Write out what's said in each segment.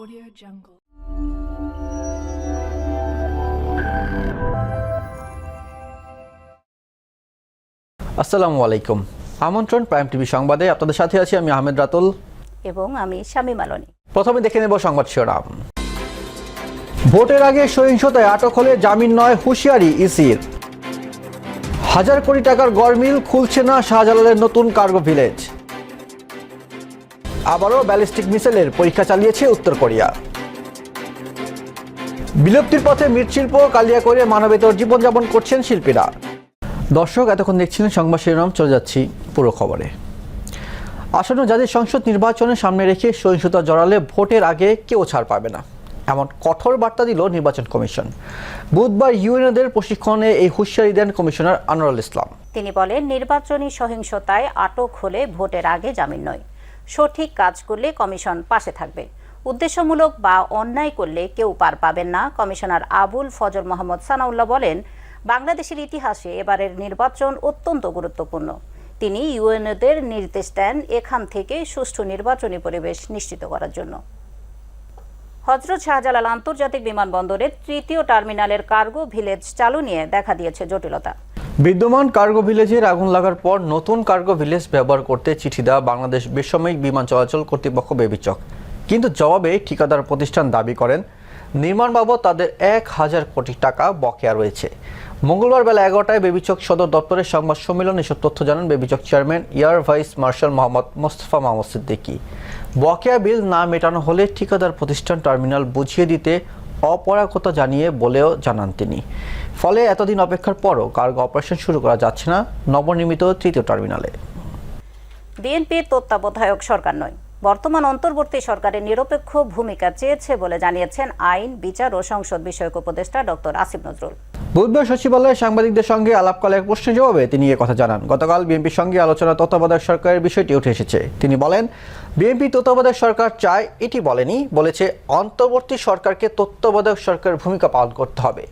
Audio Jungle. আসসালামু আলাইকুম। আমন্ত্রণ প্রাইম টিভি সংবাদে। আপনাদের সাথে আছি আমি আহমেদ রাতুল। এবং আমি শামীম আলনী। প্রথমে দেখে নেব সংবাদ শিরোনাম। ভোটের আগে সহিংসতায় আটক হলে জামিন নয় হুঁশিয়ারি ইসির। হাজার কোটি টাকার গড়মিল খুলছে না শাহজালালের নতুন কার্গো ভিলেজ। আবারও ব্যালিস্টিক মিসাইলের পরীক্ষা চালিয়েছে উত্তর কোরিয়া। বিলুপ্তির পথে মৃৎশিল্প কালিয়া করে মানবেতর জীবনযাপন করছেন শিল্পীরা। দর্শক, এতক্ষণ দেখছিলেন সংবাদ শিরোনাম, চলে যাচ্ছি পুরো খবরে। আসন্ন জাতীয় সংসদ নির্বাচনের সামনে রেখে সহিংসতা জড়ালে ভোটের আগে কেউ ছাড় পাবে না। এমন কঠোর বার্তা দিল নির্বাচন কমিশন। বুধবার ইউএনএদের প্রশিক্ষণে এই হুঁশিয়ারি দেন কমিশনার আনোয়ারুল ইসলাম। তিনি বলেন, নির্বাচনী সহিংসতায় আটক হলে ভোটের আগে জামিন নয়। সঠিক কাজ করলে কমিশন পাশে থাকবে। উদ্দেশ্যমূলক বা অন্যায় করলে কেউ পার পাবেন না, কমিশনার আবুল ফজল মোহাম্মদ সানাউল্লাহ বলেন, বাংলাদেশের ইতিহাসে এবারের নির্বাচন অত্যন্ত গুরুত্বপূর্ণ। তিনি ইউএনএদের নির্দেশ দেন এখান থেকে সুষ্ঠু নির্বাচনী পরিবেশ নিশ্চিত করার জন্য। হজরত শাহজালাল আন্তর্জাতিক বিমানবন্দরের তৃতীয় টার্মিনালের কার্গো ভিলেজ চালু নিয়ে দেখা দিয়েছে জটিলতা। বিদ্যমান কার্গো ভিলেজের আগুন লাগার পর নতুন কার্গো ভিলেজ ব্যবহার করতে চিঠি দেওয়া বাংলাদেশ বেসামরিক বিমান চলাচল কর্তৃপক্ষ বেবিচক। কিন্তু জবাবে ঠিকাদার প্রতিষ্ঠান দাবি করেন, নির্মাণ বাবদ তাদের এক হাজার কোটি টাকা বকেয়া রয়েছে। মঙ্গলবার বেলা এগারোটায় বেবিচক সদর দপ্তরের সংবাদ সম্মেলনে এসব তথ্য জানান বেবিচক chairman, air vice marshal Mohammad Mostafa Mahmud Siddiqui. বকেয়া বিল না মেটানো হলে ঠিকাদার প্রতিষ্ঠান টার্মিনাল বুঝিয়ে দিতে অপরাগতা জানিয়ে বলেও জানান তিনি। ফলে এতদিন অপেক্ষার পরও কার্গো অপারেশন শুরু করা যাচ্ছে না নবনির্মিত তৃতীয় টার্মিনালে। বিএনপির তত্ত্বাবধায়ক সরকার নয়, বর্তমান অন্তর্বর্তী সরকারের নিরপেক্ষ ভূমিকা চেয়েছে বলে জানিয়েছেন আইন, বিচার ও সংসদ বিষয়ক উপদেষ্টা ডক্টর আসিফ নজরুল। বুধবার সচিবালয়ে সাংবাদিকদের সঙ্গে আলাপকালে এক প্রশ্নের জবাবে তিনি এ কথা জানান। গতকাল বিএনপির সঙ্গে আলোচনা তত্ত্বাবধায়ক সরকারের বিষয়টি উঠে এসেছে। তিনি বলেন, বিএনপি তত্ত্বাবধায়ক সরকার চায়, এটি বলেনি, বলেছে অন্তর্বর্তী সরকারকে তত্ত্বাবধায়ক সরকারের ভূমিকা পালন করতে হবে।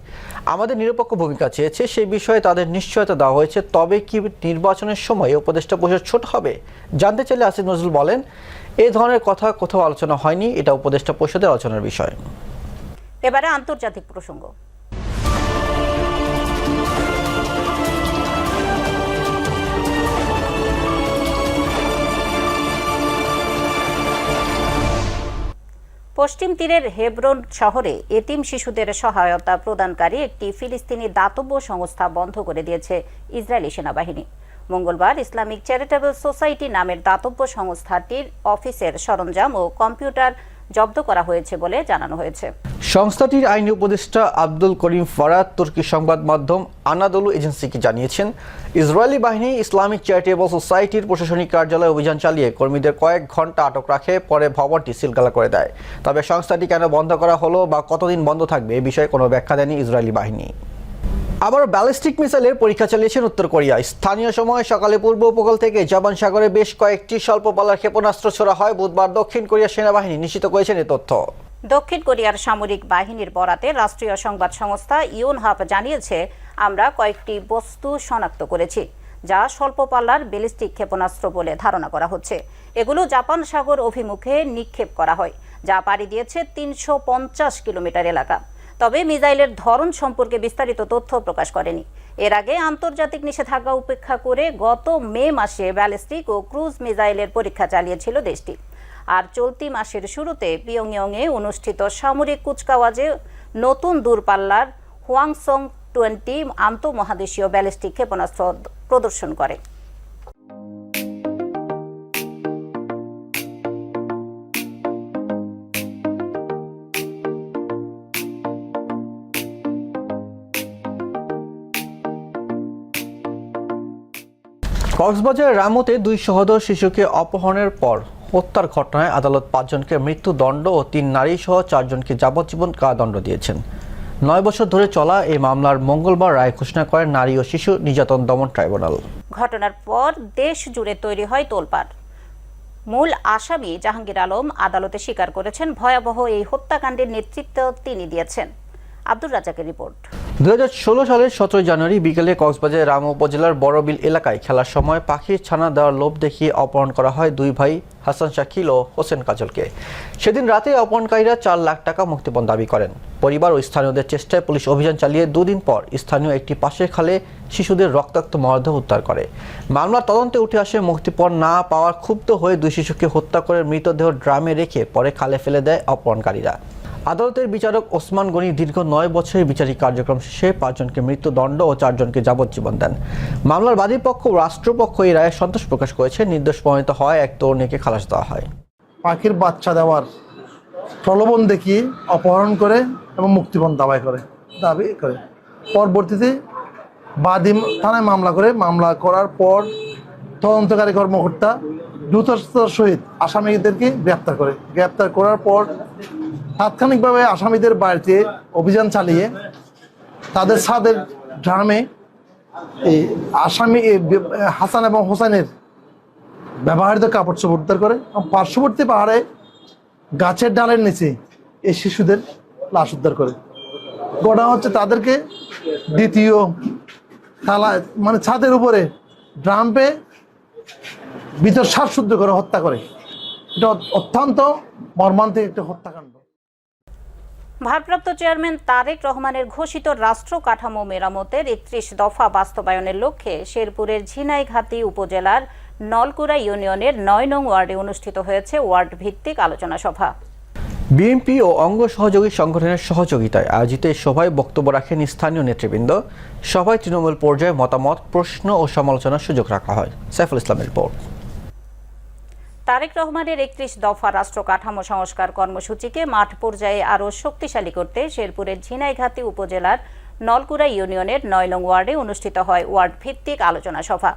আমাদের নিরপেক্ষ ভূমিকা চেয়েছে সেই বিষয়ে তাদের নিশ্চয়তা দেওয়া হয়েছে, তবে কি নির্বাচনের সময় উপদেষ্টা পরিষদ ছোট হবে? জানতে চাইলে আসিফ নজরুল বলেন এই ধরনের কথা কোথাও আলোচনা হয়নি, এটা উপদেষ্টা পরিষদের আলোচনার বিষয়। এবারে আন্তর্জাতিক প্রসঙ্গ। পশ্চিম তীরের হেব্রন শহরে এতিম শিশুদের সহায়তা প্রদানকারী একটি ফিলিস্তিনি দাতব্য সংস্থা বন্ধ করে দিয়েছে ইসরায়েলি সেনাবাহিনী। মঙ্গলবার ইসলামিক চ্যারিটেবল সোসাইটি নামের দাতব্য সংস্থাটির অফিসের সরঞ্জাম ও কম্পিউটার জব্দ করা হয়েছে বলে জানানো হয়েছে। সংস্থাটির আইনি উপদেষ্টা আব্দুল করিম ফরাদ তুর্কি সংবাদ মাধ্যম আনাদলু এজেন্সিকে জানিয়েছেন, ইসরায়েলি বাহিনী ইসলামিক চ্যারিটেবল সোসাইটির প্রশাসনিক কার্যালয়ে অভিযান চালিয়ে কর্মীদের কয়েক ঘণ্টা আটক রাখে, পরে ভবনটি সিলগালা করে দেয়। তবে সংস্থাটি কেন বন্ধ করা হলো বা কতদিন বন্ধ থাকবে এ বিষয়ে কোনো ব্যাখ্যা দেয়নি ইসরায়েলি বাহিনী। আবার ব্যালিস্টিক মিসাইলের পরীক্ষা চালিয়েছেন উত্তর কোরিয়া। স্থানীয় সময় সকালে পূর্ব উপকূল থেকে জাপান সাগরে বেশ কয়েকটি স্বল্প পাল্লার ক্ষেপণাস্ত্র ছোড়া হয়। বুধবার দক্ষিণ কোরিয়া সেনাবাহিনী নিশ্চিত করেছেন এই তথ্য। দক্ষিণ কোরিয়ার সামরিক বাহিনীর বরাতে রাষ্ট্রীয় সংবাদ সংস্থা ইউনহাপ জানিয়েছে, আমরা কয়েকটি বস্তু শনাক্ত করেছি, যা স্বল্প পাল্লার ব্যালিস্টিক ক্ষেপণাস্ত্র বলে ধারণা করা হচ্ছে। এগুলো জাপান সাগর অভিমুখে নিক্ষেপ করা হয়, যা পাড়ি দিয়েছে তিনশো পঞ্চাশ কিলোমিটার এলাকা। তবে মিসাইলের ধরন সম্পর্কে বিস্তারিত তথ্য প্রকাশ করেনি। এর আগে আন্তর্জাতিক নিষেধাজ্ঞা উপেক্ষা করে গত মে মাসে ব্যালিস্টিক ও ক্রুজ মিসাইলের পরীক্ষা চালিয়েছিল দেশটি। আর চলতি মাসের শুরুতে পিয়ংইয়ংয়ে অনুষ্ঠিত সামরিক কুচকাওয়াজে নতুন দূরপাল্লার হোয়াংসং টোয়েন্টি আন্তঃমহাদেশীয় ব্যালিস্টিক ক্ষেপণাস্ত্র প্রদর্শন করে। কক্সবাজারের রামুতে দুই সহোদর শিশুকে অপহরণের পর হত্যার ঘটনায় আদালত পাঁচজনকে মৃত্যুদণ্ড ও তিন নারী সহ চারজনকে যাবজ্জীবন কারাদণ্ড দিয়েছেন। নয় বছর ধরে চলা এই মামলার মঙ্গলবার রায় ঘোষণা করেন নারী ও শিশু নির্যাতন দমন ট্রাইব্যুনাল। ঘটনার পর দেশ জুড়ে তৈরি হয় তোলপাড়। মূল আসামি জাহাঙ্গীর আলম আদালতে স্বীকার করেছেন, ভয়াবহ এই হত্যাকাণ্ডের নেতৃত্ব তিনি দিয়েছেন। আব্দুর রাজাকের রিপোর্ট। দুই হাজার ষোলো সালের সতেরো জানুয়ারি বিকেলে কক্সবাজার রাম উপজেলার বড়বিল এলাকায় খেলার সময় পাখির ছানা দেওয়ার লোভ দেখিয়ে অপহরণ করা হয় দুই ভাই, হাসান শাকিল ও হোসেন কাজলকে। সেদিন রাতে অপহরণকারীরা চার লাখ টাকা মুক্তিপণ দাবি করেন। পরিবার ও স্থানীয়দের চেষ্টায় পুলিশ অভিযান চালিয়ে দুদিন পর স্থানীয় একটি পাশের খালে শিশুদের রক্তাক্ত মরদেহ উদ্ধার করে। মামলার তদন্তে উঠে আসে মুক্তিপণ না পাওয়ার ক্ষুব্ধ হয়ে দুই শিশুকে হত্যা করে মৃতদেহ ড্রামে রেখে পরে খালে ফেলে দেয় অপহরণকারীরা। আদালতের বিচারক ওসমান গনি দীর্ঘ নয় বছরের বিচারিক কার্যক্রম শেষে পাঁচজনকে মৃত্যুদণ্ড ও চারজনকে যাবজ্জীবন দেন। মামলার বাদীপক্ষ রাষ্ট্রপক্ষ এই রায়ে সন্তোষ প্রকাশ করেছে। নির্দোষ প্রমাণিত হয়, এক তরুণীকে খালাস দেওয়া হয়। পাখির বাচ্চা দেওয়ার প্রলোভন দেখিয়ে অপহরণ করে এবং মুক্তিপণ দাবাই করে, দাবি করে। পরবর্তীতে বাদী থানায় মামলা করে। মামলা করার পর তদন্তকারী কর্মকর্তা দ্রুততার সহিত আসামিদেরকে গ্রেপ্তার করে। গ্রেপ্তার করার পর তাৎক্ষণিকভাবে আসামিদের বাড়িতে অভিযান চালিয়ে তাদের ছাদের ড্রামে এই আসামি হাসান এবং হোসেনের ব্যবহৃত কাপড় চোপড় উদ্ধার করে পার্শ্ববর্তী পাহাড়ে গাছের ডালের নিচে এই শিশুদের লাশ উদ্ধার করে। ঘটনা হচ্ছে তাদেরকে দ্বিতীয় থালা মানে ছাদের উপরে ড্রাম্পে ভিতর শ্বাসশুদ্ধ করে হত্যা করে। এটা অত্যন্ত মর্মান্তিক একটা হত্যাকাণ্ড। ভারপ্রাপ্ত চেয়ারম্যান তারেক রহমানের ঘোষিত রাষ্ট্র কাঠামো মেরামতের একত্রিশ দফা বাস্তবায়নের লক্ষ্যে শেরপুরের ঝিনাইঘাটি উপজেলার নলকুড়া ইউনিয়নের নয় নং ওয়ার্ডে অনুষ্ঠিত হয়েছে ওয়ার্ড ভিত্তিক আলোচনা সভা। বিএনপি ও অঙ্গ সহযোগী সংগঠনের সহযোগিতায় আয়োজিত এই সভায় বক্তব্য রাখেন স্থানীয় নেতৃবৃন্দ। সভায় তৃণমূল পর্যায়ে মতামত, প্রশ্ন ও সমালোচনার সুযোগ রাখা হয়। সাইফুল ইসলামের রিপোর্ট। তারেক রহমানের একত্রিশ দফা রাষ্ট্র কাঠামো সংস্কার কর্মসূচিকে মাঠ পর্যায়ে আরও শক্তিশালী করতে শেরপুরের ঝিনাইঘাটি উপজেলার নলকুড়া ইউনিয়নের নয় নং ওয়ার্ডে অনুষ্ঠিত হয় ওয়ার্ড ভিত্তিক আলোচনা সভা।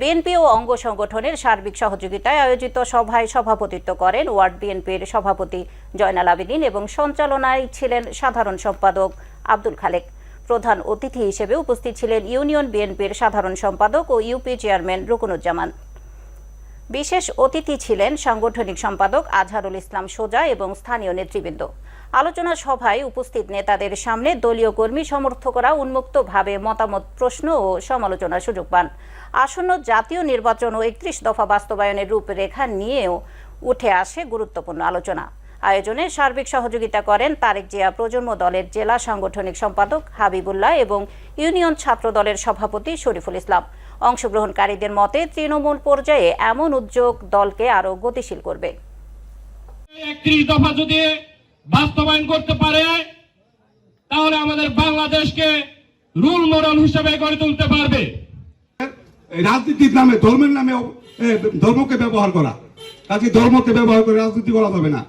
বিএনপি ও অঙ্গ সংগঠনের সার্বিক সহযোগিতায় আয়োজিত সভায় সভাপতিত্ব করেন ওয়ার্ড বিএনপির সভাপতি জয়নাল আবেদিন এবং সঞ্চালনায় ছিলেন সাধারণ সম্পাদক আব্দুল খালেক। প্রধান অতিথি হিসেবে উপস্থিত ছিলেন ইউনিয়ন বিএনপির সাধারণ সম্পাদক ও ইউপি চেয়ারম্যান রুকুনুজ্জামান। বিশেষ অতিথি ছিলেন সাংগঠনিক সম্পাদক আজহারুল ইসলাম সোজা এবং স্থানীয় নেতৃবৃন্দ। আলোচনা সভায় উপস্থিত নেতাদের সামনে দলীয় কর্মী সমর্থকরা উন্মুক্তভাবে মতামত, প্রশ্ন ও সমালোচনার সুযোগ পান। আসন্ন জাতীয় নির্বাচন ও একত্রিশ দফা বাস্তবায়নের রূপরেখা নিয়েও উঠে আসে গুরুত্বপূর্ণ আলোচনা। আয়োজনে সার্বিক সহযোগিতা করেন তারেক জিয়া প্রজন্ম দলের জেলা সাংগঠনিক সম্পাদক হাবিবুল্লাহ এবং ইউনিয়ন ছাত্র দলের সভাপতি শরীফুল ইসলাম। অংশগ্রহণকারীদের মতে তৃণমূল পর্যায়ে এমন উদ্যোগ দলকে আরও গতিশীল করবে। একত্রিশ দফা যদি বাস্তবায়ন করতে পারে তাহলে আমাদের বাংলাদেশকে রুল মডেল হিসেবে গড়ে তুলতে পারবে। রাজনীতির নামে ধর্মের নামে ধর্মকে ব্যবহার করা। কাজে ধর্মকে ব্যবহার করে রাজনীতি করা যাবে না।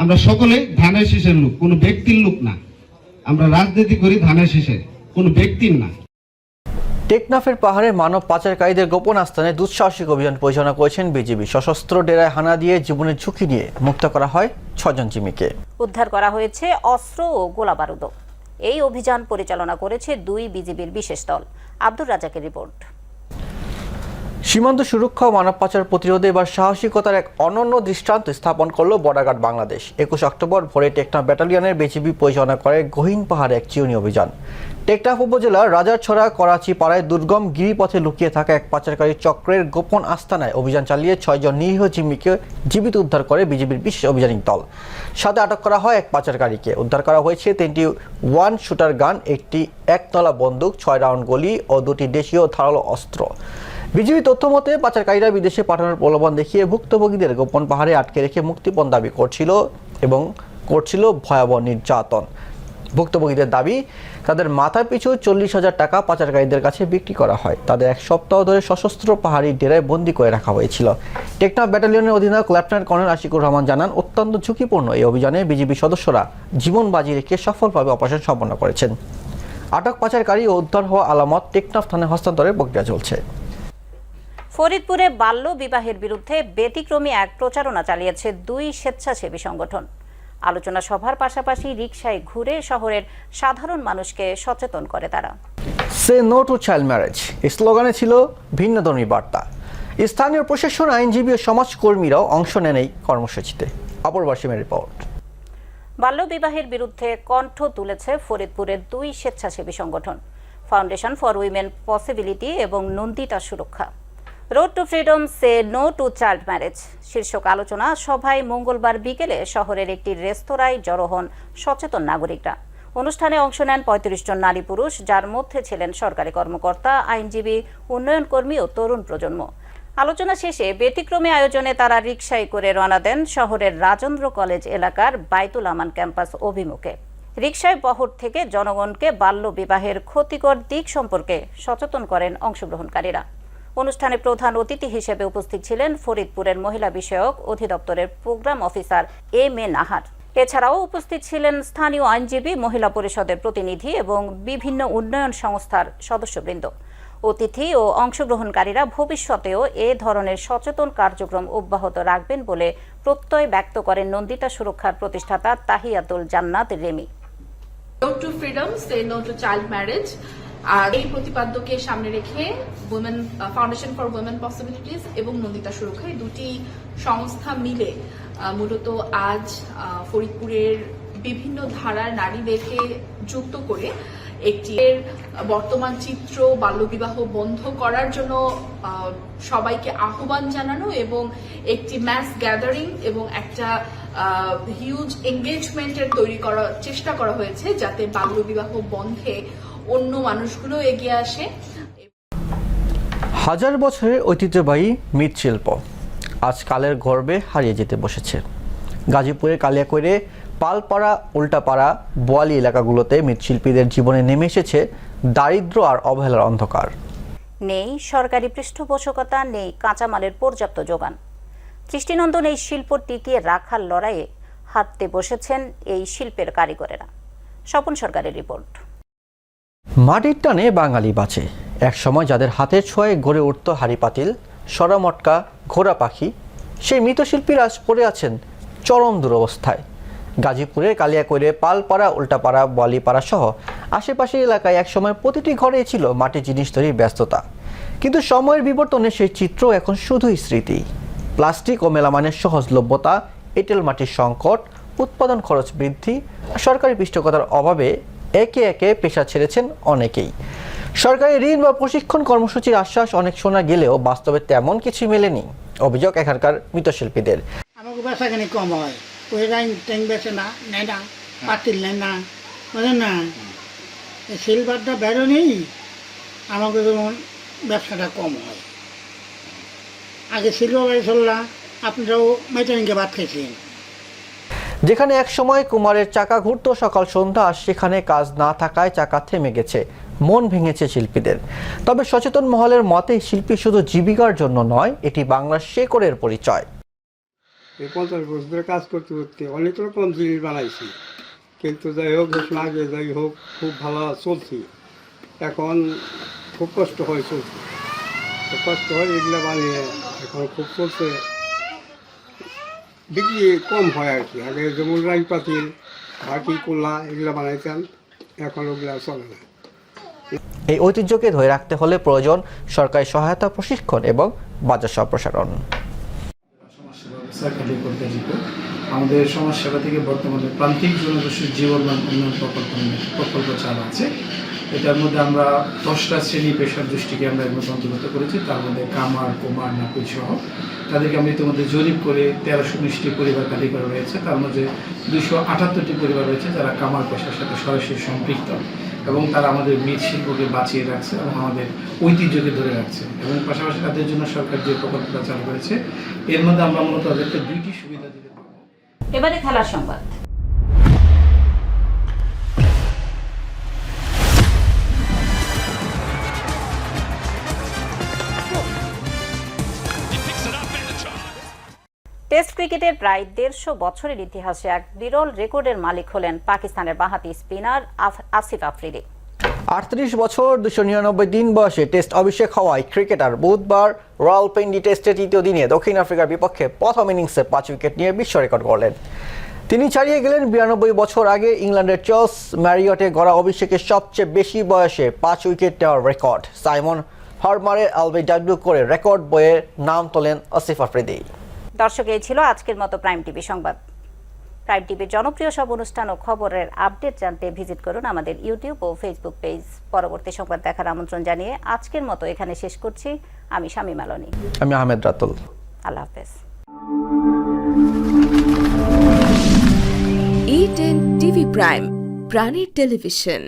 আমরা সকলে ধানের শীষের লোক কোনো ব্যক্তির লোক না। আমরা রাজনীতি করি ধানের শীষে কোনো ব্যক্তির না। টেকনাফের পাহাড়ে মানব পাচারকারীদের গোপন আস্থানে দুঃসাহসিক অভিযান পরিচালনা করেছেন বিজিবি সশস্ত্র ডেরায় হানা দিয়ে জীবনের ঝুঁকি নিয়ে মুক্ত করা হয় ছজন জিমিকে উদ্ধার করা হয়েছে অস্ত্র ও গোলাবারুদও এই অভিযান পরিচালনা করেছে দুই বিজিবির বিশেষ দল। আব্দুর রাজাকের রিপোর্ট। সীমান্ত সুরক্ষা ও মানব পাচার প্রতিরোধে এবার সাহসিকতার এক অনন্য দৃষ্টান্ত স্থাপন করল বর্ডার গার্ড বাংলাদেশ। একুশ অক্টোবর ভোরে টেকনাফ ব্যাটালিয়নের বিজিবি পরিচালনা করে গহীন পাহাড়ে এক চিউনি অভিযান। টেকনাফ উপজেলার রাজারছড়া, করাচি পাড়ায় দুর্গম গিরিপথে লুকিয়ে থাকা এক পাচারকারী চক্রের গোপন আস্তানায় অভিযান চালিয়ে ছয়জন নিরীহ জিম্মিকে জীবিত উদ্ধার করে বিজেপির বিশেষ অভিযানিক দল। সাথে আটক করা হয় এক পাচারকারীকে। উদ্ধার করা হয়েছে তিনটি ওয়ান শুটার গান, একটি একতলা বন্দুক, ছয় রাউন্ড গলি ও দুটি দেশীয় ধারালো অস্ত্র। বিজিবি তথ্য মতে পাচারকারীরা বিদেশে পাঠানোর প্রলোভন দেখিয়ে ভুক্তভোগীদের গোপন পাহাড়ে আটকে রেখে মুক্তিপণ দাবি করছিল এবং করছিল ভয়াবহ নির্যাতন। ভুক্তভোগীদের দাবি, তাদের মাথা পিছু চল্লিশ হাজার টাকা পাচারকারীদের কাছে বিক্রি করা হয়। তাদের এক সপ্তাহ ধরে সশস্ত্র পাহাড়ি ডেরায় বন্দী করে রাখা হয়েছিল। টেকনাফ ব্যাটালিয়নের অধিনায়ক লেফটেন্যান্ট কর্নেল আশিকুর রহমান জানান, অত্যন্ত ঝুঁকিপূর্ণ এই অভিযানে বিজিবি সদস্যরা জীবন বাজি রেখে সফলভাবে অপারেশন সম্পন্ন করেছেন। আটক পাচারকারী ও উদ্ধার হওয়া আলামত টেকনাফ থানায় হস্তান্তরের প্রক্রিয়া চলছে। ফরিদপুরে বাল্য বিবাহের বিরুদ্ধে ব্যতিক্রমী এক প্রচারণা চালিয়েছে দুই স্বেচ্ছাসেবী সংগঠন। আলোচনা সভার পাশাপাশি রিকশায় ঘুরে শহরের সাধারণ মানুষকে সচেতন করে তারা। Say no to child marriage স্লোগানে ছিল ভিন্নধর্মী বার্তা। স্থানীয় প্রশাসন আইনজীবী ও সমাজকর্মীরাও অংশ নেন এই কর্মসূচিতে। অপর বাসিমের রিপোর্ট বাল্যবিবাহের বিরুদ্ধে কণ্ঠ তুলেছে ফরিদপুরের দুই স্বেচ্ছাসেবী সংগঠন। ফাউন্ডেশন ফর উইমেন পসিবিলিটি এবং Nandita Suraksha. Road to freedom say no to child marriage শীর্ষক আলোচনা, সভায় মঙ্গলবার বিকেলে শহরের একটি রেস্তোরাঁয় জড়ো হন সচেতন নাগরিকরা। অনুষ্ঠানে অংশ নেন পঁয়ত্রিশ জন নারী পুরুষ, যার মধ্যে ছিলেন সরকারি কর্মকর্তা, আইনজীবী উন্নয়ন কর্মী ও তরুণ প্রজন্ম। আলোচনা শেষে ব্যতিক্রমী আয়োজনে তারা রিকশায় করে রওনা দেন শহরের রাজেন্দ্র কলেজ এলাকার বাইতুল আমান ক্যাম্পাস অভিমুখে। রিকশায় বহর থেকে জনগণকে বাল্য বিবাহের ক্ষতিকর দিক সম্পর্কে সচেতন করেন অংশগ্রহণকারীরা। অনুষ্ঠানে প্রধান অতিথি হিসেবে উপস্থিত ছিলেন ফরিদপুরের মহিলা বিষয়ক অধিদপ্তরের program officer M A Nahar এছাড়াও উপস্থিত ছিলেন স্থানীয় আইনজীবী, মহিলা পরিষদের প্রতিনিধি এবং বিভিন্ন উন্নয়ন সংস্থার সদস্যবৃন্দ। অতিথি ও অংশগ্রহণকারীরা ভবিষ্যতেও এ ধরনের সচেতন কার্যক্রম অব্যাহত রাখবেন বলে প্রত্যয় ব্যক্ত করেন নন্দিতা সুরক্ষার প্রতিষ্ঠাতা Tahiyatul Jannat Remi. No to freedom say no to child marriage আর এই প্রতিপাদ্যকে সামনে রেখে women foundation for women possibilities এবং নন্দিতা সুরক্ষা এই দুটি সংস্থা মিলে মূলত আজ ফরিদপুরের বিভিন্ন ধারার নারীদেরকে যুক্ত করে একটি বর্তমান চিত্র বাল্যবিবাহ বন্ধ করার জন্য সবাইকে আহ্বান জানানো এবং একটি ম্যাস গ্যাদারিং এবং একটা হিউজ এঙ্গেজমেন্টের তৈরি করার চেষ্টা করা হয়েছে যাতে বাল্যবিবাহ বন্ধে অন্য মানুষগুলো এগিয়ে আসে। হাজার বছরের ঐতিহ্যবাহী মৃৎশিল্প আজ কালের গর্বে হারিয়ে যেতে বসেছে। গাজীপুরের কালিয়াকৈরে পালপাড়া উল্টাপাড়া বোয়ালি এলাকাগুলোতে মৃৎশিল্পীদের জীবনে নেমে এসেছে দারিদ্র আর অবহেলার অন্ধকার। নেই সরকারি পৃষ্ঠপোষকতা নেই কাঁচামালের পর্যাপ্ত যোগান। দৃষ্টিনন্দন এই শিল্প টিকিয়ে রাখার লড়াইয়ে হাঁটতে বসেছেন এই শিল্পের কারিগরেরা। স্বপন সরকারের রিপোর্ট। মাটির টানে বাঙালি বাঁচে। একসময় যাদের হাতের ছোঁয়ায় গড়ে উঠত হাড়ি পাতিল সরামটকা ঘোড়া পাখি, সেই মৃতশিল্পীরা আজ পড়ে আছেন চরম দুরবস্থায়। গাজীপুরের কালিয়াকৈরে, পালপাড়া, উল্টাপাড়া, বলিপাড়া সহ আশেপাশের এলাকায় একসময় প্রতিটি ঘরেই ছিল মাটির জিনিস তৈরির ব্যস্ততা। কিন্তু সময়ের বিবর্তনে সেই চিত্র এখন শুধুই স্মৃতি। প্লাস্টিক ও মেলামানের সহজলভ্যতা, এঁটেল মাটির সংকট, উৎপাদন খরচ বৃদ্ধি, সরকারি পৃষ্ঠকতার অভাবে একে একে পেশা ছেড়েছেন অনেকেই। সরকারি ঋণ বা প্রশিক্ষণ কর্মসূচির আশ্বাস অনেক শোনা গেলেও বাস্তবে তেমন কিছুই মেলেনি, অভিযোগ এখানকার মৃতশিল্পীদের আমাকে কম হয়। ওই ট্যাং বেচে না, নেয় না, পাতিল নেয় না, বুঝলেন না? আমাকে ব্যবসাটা কম হয়। আগে সিলভার বাড়ি চললাম আপনারাও মেটারিংকে ভাত খেয়েছেন যেখানে একসময় কুমারের চাকা ঘুরত, সকাল সন্ধ্যা সেখানে কাজ না থাকায় চাকা থেমে গেছে। মন ভেঙেছে শিল্পীদের। তবে সচেতন মহলের মতে, শিল্পী শুধু জীবিকার জন্য নয়, এটি বাংলার শেকড়ের পরিচয়। পঞ্চাশ বছর ধরে কাজ করতে করতে অনেক রকম জিনিস বানাইছি। কিন্তু যাই হোক আগে যাই হোক, খুব ভালো চলছি। এখন খুব কষ্ট হয় চলছে কষ্ট হয় এগুলো বানিয়ে, এখন খুব চলছে। বিক্রি কম হয় আর কি। আগে যেমন রাই পাতিল বাটি কোলা এগুলো বানাইতাম এখন ওগুলো চলে না। এই ঐতিহ্যকে ধরে রাখতে হলে প্রয়োজন সরকারি সহায়তা প্রশিক্ষণ এবং বাজার সম্প্রসারণ। আমাদের সমাজসেবা থেকে বর্তমানে প্রান্তিক জনগোষ্ঠীর জীবনমান উন্নয়ন প্রকল্প প্রকল্প চালু আছে। এটার মধ্যে আমরা দশটা শ্রেণি পেশার দৃষ্টিকে আমরা এর মধ্যে অন্তর্ভুক্ত করেছি, তার মধ্যে কামার, কুমার, নাপিত সহ। তাদেরকে আমরা ইতিমধ্যে জরিপ করে তেরোশো উনিশটি পরিবার তালিকা রয়েছে, তার মধ্যে দুশো আটাত্তরটি পরিবার রয়েছে যারা কামার পেশার সাথে সরাসরি সম্পৃক্ত এবং তারা আমাদের মৃৎশিল্পকে বাঁচিয়ে রাখছে এবং আমাদের ঐতিহ্যকে ধরে রাখছে এবং পাশাপাশি তাদের জন্য সরকার যে প্রকল্পটা চালু করেছে, এর মধ্যে আমরা মূলত তাদেরকে দুইটি সুবিধা দিতে পারব। এবারে খেলার সংবাদ। টেস্ট ক্রিকেটের প্রায় দেড়শো বছরের ইতিহাসে এক বিরল রেকর্ডের মালিক হলেন পাকিস্তানের বাঁহাতি স্পিনার আসিফ আফ্রিদি। আটত্রিশ বছর দুশো নিরানব্বই দিন বয়সে টেস্ট অভিষেক হওয়ায় ক্রিকেটার বুধবার রয়্যাল পেন্ডি টেস্টের তৃতীয় দিনে দক্ষিণ আফ্রিকার বিপক্ষে প্রথম ইনিংসে পাঁচ উইকেট নিয়ে বিশ্ব রেকর্ড করলেন তিনি ছাড়িয়ে গেলেন বিরানব্বই বছর আগে ইংল্যান্ডের চার্লস ম্যারিয়টে গড়া অভিষেকের সবচেয়ে বেশি বয়সে পাঁচ উইকেট নেওয়ার রেকর্ড। সাইমন হারমারের এলবিডাব্লিউ করে রেকর্ড বইয়ের নাম তোলেন আসিফ আফ্রিদি। দর্শক এই ছিল আজকের মতো প্রাইম টিভি সংবাদ। প্রাইম টিভির জনপ্রিয় সব অনুষ্ঠান ও খবরের আপডেট জানতে ভিজিট করুন আমাদের ইউটিউব ও ফেসবুক পেজ পরবর্তী সংবাদ দেখার আমন্ত্রণ জানিয়ে আজকের মতো এখানে শেষ করছি। আমি শামীম আলনী। আমি আহমেদ রাতুল। আল্লাহ হাফেজ। ই টেন টিভি প্রাইম প্রাণীর টেলিভিশন